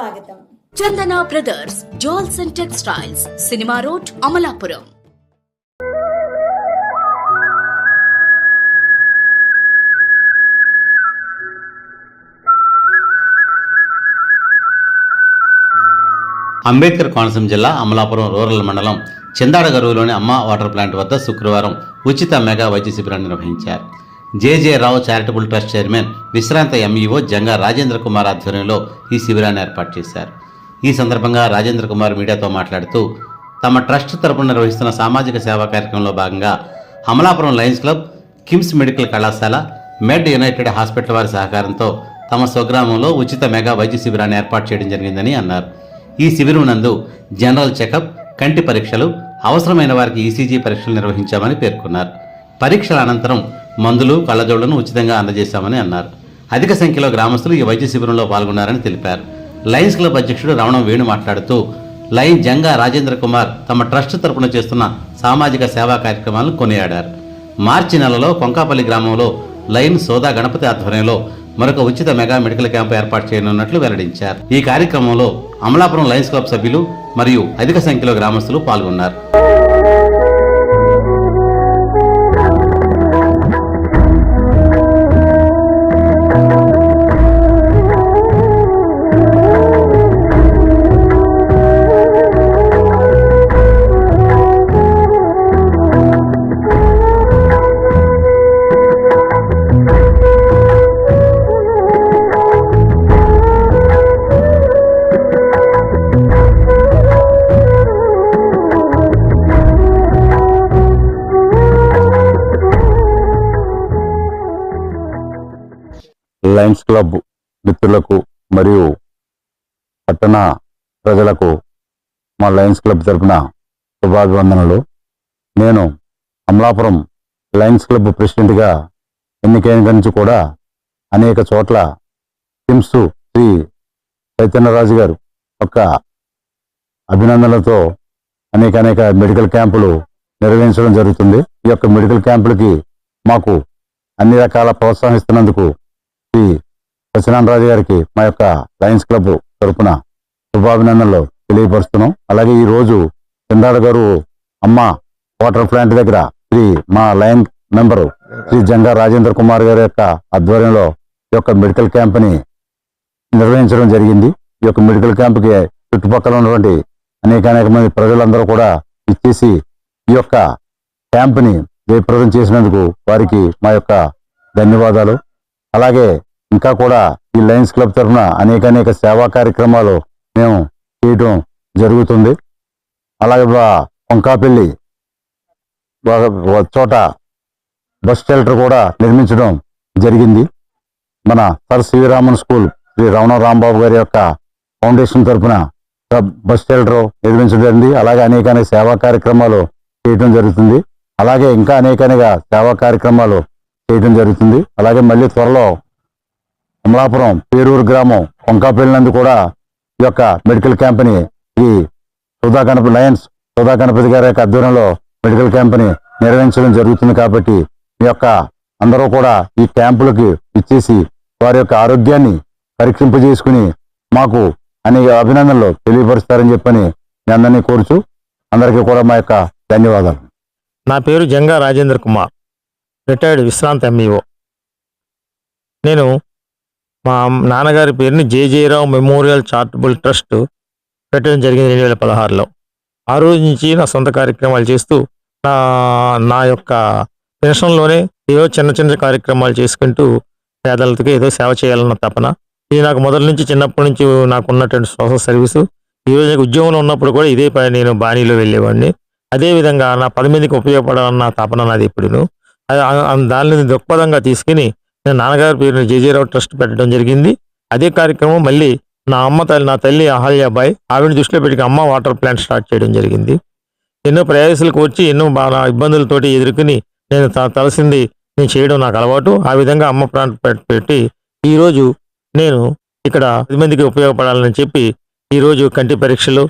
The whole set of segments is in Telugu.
స్వాగతం. Chandana brothers jewels and textiles cinema road Amalapuram. Ambedkar Konaseema జిల్లా అమలాపురం రూరల్ మండలం చిందాడగరువులోని అమ్మ వాటర్ ప్లాంట్ వద్ద శుక్రవారం ఉచిత మెగా వైద్య శిబిరాన్ని నిర్వహించారు. JJ Rao charitable trust chairman విశ్రాంత ఎంఈఓ జంగా రాజేంద్ర కుమార్ ఆధ్వర్యంలో ఈ శిబిరాన్ని ఏర్పాటు చేశారు. ఈ సందర్భంగా రాజేంద్ర కుమార్ మీడియాతో మాట్లాడుతూ తమ ట్రస్ట్ తరపున నిర్వహిస్తున్న సామాజిక సేవా కార్యక్రమంలో భాగంగా Amalapuram lions club KIMS medical కళాశాల మెడ్ యునైటెడ్ హాస్పిటల్ వారి సహకారంతో తమ స్వగ్రామంలో ఉచిత మెగా వైద్య శిబిరాన్ని ఏర్పాటు చేయడం జరిగిందని అన్నారు. ఈ శిబిరం నందు జనరల్ చెకప్ కంటి పరీక్షలు అవసరమైన వారికి ఈసీజీ పరీక్షలు నిర్వహించామని పేర్కొన్నారు. పరీక్షల అనంతరం మందులు కళ్ళజోళ్ళను ఉచితంగా అందజేశామని అన్నారు. అధిక సంఖ్యలో గ్రామస్తులు ఈ వైద్య శిబిరంలో పాల్గొన్నారని తెలిపారు. లయన్స్ క్లబ్ అధ్యక్షుడు రమణం వేణు మాట్లాడుతూ లయన్ జంగా రాజేంద్ర కుమార్ తమ ట్రస్ట్ తరపున చేస్తున్న సామాజిక సేవా కార్యక్రమాలను కొనియాడారు. మార్చి నెలలో కొంకాపల్లి గ్రామంలో లైన్ సోదా గణపతి ఆధ్వర్యంలో మరొక ఉచిత మెగా మెడికల్ క్యాంపు ఏర్పాటు చేయనున్నట్లు వెల్లడించారు. ఈ కార్యక్రమంలో అమలాపురం లయన్స్ క్లబ్ సభ్యులు మరియు అధిక సంఖ్యలో గ్రామస్తులు పాల్గొన్నారు. లయన్స్ క్లబ్ మిత్రులకు మరియు పట్టణ ప్రజలకు మా లయన్స్ క్లబ్ తరపున శుభాభివందనలు. నేను అమలాపురం లయన్స్ క్లబ్ ప్రెసిడెంట్గా ఎన్నికైన నుంచి కూడా అనేక చోట్ల కిమ్స్ శ్రీ చైతన్యరాజు గారు యొక్క అభినందనలతో అనేక అనేక మెడికల్ క్యాంపులు నిర్వహించడం జరుగుతుంది. ఈ యొక్క మెడికల్ క్యాంపులకి మాకు అన్ని రకాల ప్రోత్సహిస్తున్నందుకు శ్రీ సత్యనారాయణ గారికి మా యొక్క లయన్స్ క్లబ్ తరపున శుభాభినందనలు తెలియపరుస్తున్నాం. అలాగే ఈ రోజు చందాడ గారు అమ్మ వాటర్ ప్లాంట్ దగ్గర శ్రీ మా లయన్ మెంబరు శ్రీ జంగా రాజేంద్ర కుమార్ గారి యొక్క ఆధ్వర్యంలో ఈ యొక్క మెడికల్ క్యాంప్ని నిర్వహించడం జరిగింది. ఈ యొక్క మెడికల్ క్యాంప్కి చుట్టుపక్కల ఉన్నటువంటి అనేక అనేక మంది ప్రజలందరూ కూడా ఇచ్చేసి ఈ యొక్క క్యాంప్ని జయప్రదం చేసినందుకు వారికి మా యొక్క ధన్యవాదాలు. అలాగే ఇంకా కూడా ఈ లయన్స్ క్లబ్ తరఫున అనేక అనేక సేవా కార్యక్రమాలు మేము చేయటం జరుగుతుంది. అలాగే వంకాపల్లి ఒక- చోట బస్ షెల్టర్ కూడా నిర్మించడం జరిగింది. మన సర్ శ్రీరామన్ స్కూల్ శ్రీ రమణ రాంబాబు గారి యొక్క ఫౌండేషన్ తరఫున బస్ షెల్టర్ నిర్మించడం జరిగింది. అలాగే అనేక అనేక సేవా కార్యక్రమాలు చేయటం జరుగుతుంది. అలాగే ఇంకా అనేక అనేక సేవా కార్యక్రమాలు చేయడం జరుగుతుంది. అలాగే మళ్ళీ త్వరలో అమలాపురం పేరూరు గ్రామం కొంకాపల్లి నందు కూడా ఈ యొక్క మెడికల్ క్యాంప్ని ఈ సుధా గణపతి లయన్స్ సుధా గణపతి గారి యొక్క ఆధ్వర్యంలో మెడికల్ క్యాంప్ని నిర్వహించడం జరుగుతుంది కాబట్టి మీ యొక్క అందరూ కూడా ఈ క్యాంపులకి ఇచ్చేసి వారి యొక్క ఆరోగ్యాన్ని పరీక్షింపజేసుకుని మాకు అనేక అభినందనలు తెలియపరుస్తారని చెప్పని మీ అందరినీ కోరుచు అందరికీ కూడా మా యొక్క ధన్యవాదాలు. నా పేరు జంగా రాజేంద్ర కుమార్. రిటైర్డ్ విశ్రాంత ఎంఈఓ నేను మా నాన్నగారి పేరుని జేజేరావు మెమోరియల్ చారిటబుల్ ట్రస్ట్ పెట్టడం జరిగింది రెండు వేల పదహారులో. ఆ రోజు నుంచి నా సొంత కార్యక్రమాలు చేస్తూ నా నా యొక్క పెన్షన్లోనే ఏదో చిన్న చిన్న కార్యక్రమాలు చేసుకుంటూ పేదలకి ఏదో సేవ చేయాలన్న తపన. ఇది నాకు మొదటి నుంచి చిన్నప్పటి నుంచి నాకు ఉన్నటువంటి సోషల్ సర్వీసు. ఈ రోజు నాకు ఉద్యోగంలో ఉన్నప్పుడు కూడా ఇదే పని నేను బాణీలో వెళ్ళేవాడిని. అదేవిధంగా నా పది మందికి ఉపయోగపడాలన్న తపన నాది ఎప్పుడును. దానిని దృక్పథంగా తీసుకుని నేను నాన్నగారి పేరుని జేజీరావు ట్రస్ట్ పెట్టడం జరిగింది. అదే కార్యక్రమం మళ్ళీ నా అమ్మ తల్లి నా తల్లి అహల్యాబాయ్ ఆవిడ దృష్టిలో పెట్టి అమ్మ వాటర్ ప్లాంట్ స్టార్ట్ చేయడం జరిగింది. ఎన్నో ప్రయాసాలకు వచ్చి ఎన్నో బాగా ఇబ్బందులతోటి ఎదుర్కొని నేను త- తలసింది నేను చేయడం నాకు అలవాటు. ఆ విధంగా అమ్మ ప్లాంట్ పెట్టి ఈరోజు నేను ఇక్కడ పది మందికి ఉపయోగపడాలని చెప్పి ఈరోజు కంటి పరీక్షలు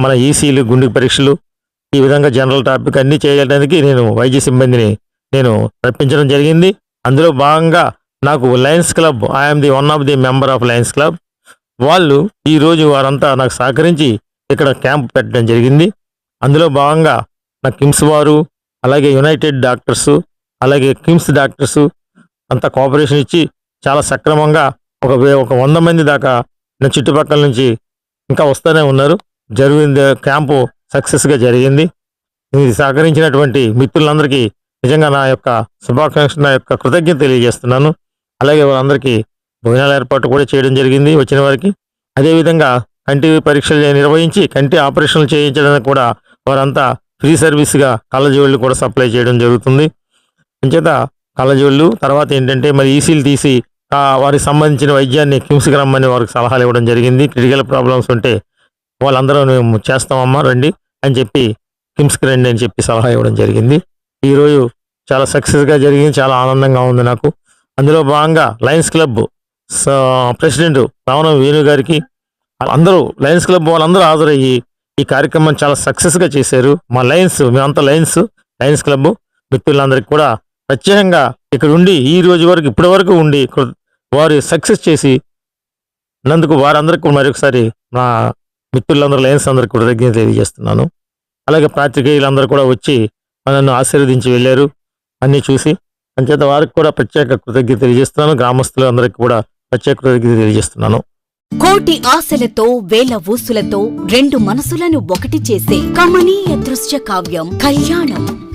మన ఈసీలు గుండె పరీక్షలు ఈ విధంగా జనరల్ టాపిక్ అన్ని చేయడానికి నేను వైద్య సిబ్బందిని నేను రప్పించడం జరిగింది. అందులో భాగంగా నాకు lions club I'm the one of the member of lions club వాళ్ళు ఈరోజు వారంతా నాకు సహకరించి ఇక్కడ క్యాంప్ పెట్టడం జరిగింది. అందులో భాగంగా నా కిమ్స్ వారు అలాగే యునైటెడ్ డాక్టర్స్ అలాగే కిమ్స్ డాక్టర్స్ అంతా కోఆపరేషన్ ఇచ్చి చాలా సక్రమంగా ఒక ఒక వంద మంది దాకా నా చుట్టుపక్కల నుంచి ఇంకా వస్తూనే ఉన్నారు. జరిగింది క్యాంపు సక్సెస్గా జరిగింది. ఇది సహకరించినటువంటి మిత్రులందరికీ నిజంగా నా యొక్క శుభాకాంక్ష నా యొక్క కృతజ్ఞత తెలియజేస్తున్నాను. అలాగే వాళ్ళందరికీ భోజనాల ఏర్పాటు కూడా చేయడం జరిగింది వచ్చిన వారికి. అదేవిధంగా కంటి పరీక్షలు నిర్వహించి కంటి ఆపరేషన్లు చేయించడానికి కూడా వారంతా ఫ్రీ సర్వీస్గా కళ్ళజోళ్ళు కూడా సప్లై చేయడం జరుగుతుంది. అంచేత కళ్ళజోళ్ళు తర్వాత ఏంటంటే మరి ఈసీలు తీసి వారికి సంబంధించిన వైద్యాన్ని కిమ్స్కి రమ్మని వారికి సలహాలు ఇవ్వడం జరిగింది. క్రిటికల్ ప్రాబ్లమ్స్ ఉంటే వాళ్ళందరూ మేము చేస్తామమ్మా రండి అని చెప్పి కిమ్స్కి రండి అని చెప్పి సలహా ఇవ్వడం జరిగింది. ఈరోజు చాలా సక్సెస్గా జరిగింది చాలా ఆనందంగా ఉంది నాకు. అందులో భాగంగా lions club president Ravana Venu గారికి అందరూ లయన్స్ క్లబ్ వాళ్ళందరూ హాజరయ్యి ఈ కార్యక్రమం చాలా సక్సెస్గా చేశారు. మా లయన్స్ మేమంతా లయన్స్ లయన్స్ క్లబ్ మిత్రులందరికీ కూడా ప్రత్యేకంగా ఇక్కడ ఉండి ఈ రోజు వరకు ఇప్పటి వరకు ఉండి వారు సక్సెస్ చేసి నందుకు వారందరికీ మరొకసారి నా మిత్రులందరూ లయన్స్ అందరికీ కూడా కృతజ్ఞత తెలియజేస్తున్నాను. అలాగే పాత్రికేయులందరూ కూడా వచ్చి నన్ను ఆశీర్వదించి వెళ్ళారు. అన్నీ చూసి అంచేత వారికి కూడా ప్రత్యేక కృతజ్ఞత తెలియజేస్తున్నాను. గ్రామస్తులు అందరికీ కూడా ప్రత్యేక కృతజ్ఞత తెలియజేస్తున్నాను. కోటి ఆశలతో వేల ఊసులతో రెండు మనసులను ఒకటి చేసే కమనీయ దృశ్య కావ్యం కళ్యాణం.